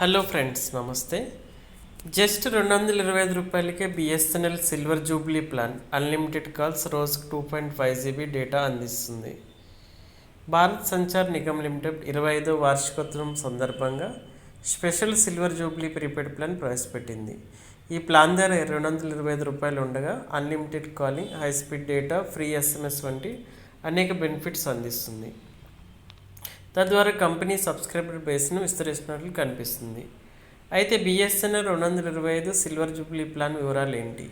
Hello friends నమస్తే. Just రెండు వందల ఇరవై ఐదు రూపాయలకే BSNL silver jubilee plan unlimited calls రోజుకు two point five GB data అందిస్తుంది. భారత్ సంచార్ నిగమ్ లిమిటెడ్ ఇరవై ఐదో వార్షికోత్సవం సందర్భంగా special silver jubilee prepaid plan ప్రవేశపెట్టింది. ఈ ప్లాన్ ధర రెండు వందల ఇరవై ఐదు రూపాయలు ఉండగా unlimited calling high speed data free SMS వంటి అనేక బెనిఫిట్స్ అందిస్తుంది. తద్వారా కంపెనీ సబ్స్క్రైబర్ బేస్ను విస్తరిస్తున్నట్లు కనిపిస్తుంది. అయితే బిఎస్ఎన్ఎల్ రెండు వందల ఇరవై ఐదు సిల్వర్ జూబ్లీ ప్లాన్ వివరాలు ఏంటి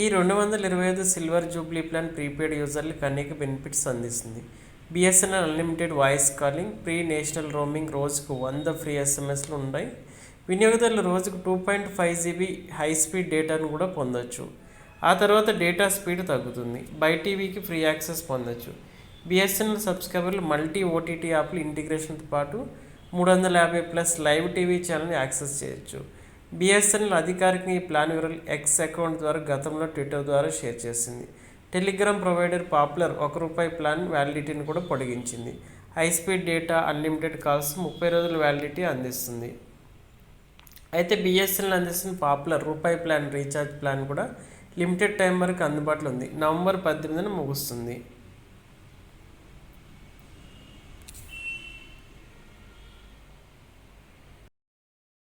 ఈ రెండు వందల ఇరవై ఐదు సిల్వర్ జూబ్లీ ప్లాన్ ప్రీపెయిడ్ యూజర్లకు అనేక బెనిఫిట్స్ అందిస్తుంది. BSNL unlimited voice calling free national roaming రోజుకు వంద ఫ్రీ ఎస్ఎంఎస్లు ఉన్నాయి వినియోగదారులు రోజుకు two point five GB high speed డేటాను కూడా పొందొచ్చు. ఆ తర్వాత డేటా స్పీడ్ తగ్గుతుంది. బై టీవీకి ఫ్రీ యాక్సెస్ పొందొచ్చు. బిఎస్ఎన్ఎల్ సబ్స్క్రైబర్లు మల్టీ ఓటీటీ యాప్లు ఇంటిగ్రేషన్తో పాటు మూడు వందల యాభై ప్లస్ లైవ్ టీవీ ఛానల్ని యాక్సెస్ చేయొచ్చు. బిఎస్ఎన్ఎల్ అధికారికంగా ఈ ప్లాన్ వివరాలు ఎక్స్ అకౌంట్ ద్వారా గతంలో ట్విట్టర్ ద్వారా షేర్ చేసింది. టెలిగ్రామ్ ప్రొవైడర్ పాపులర్ ఒక రూపాయి ప్లాన్ వ్యాలిడిటీని కూడా పొడిగించింది. High speed data unlimited calls ముప్పై రోజుల వ్యాలిడిటీ అందిస్తుంది. అయితే బిఎస్ఎన్ఎల్ అందిస్తున్న పాపులర్ రూపాయి ప్లాన్ రీఛార్జ్ ప్లాన్ కూడా లిమిటెడ్ టైం వరకు అందుబాటులో ఉంది. నవంబర్ పద్దెనిమిదిన ముగుస్తుంది.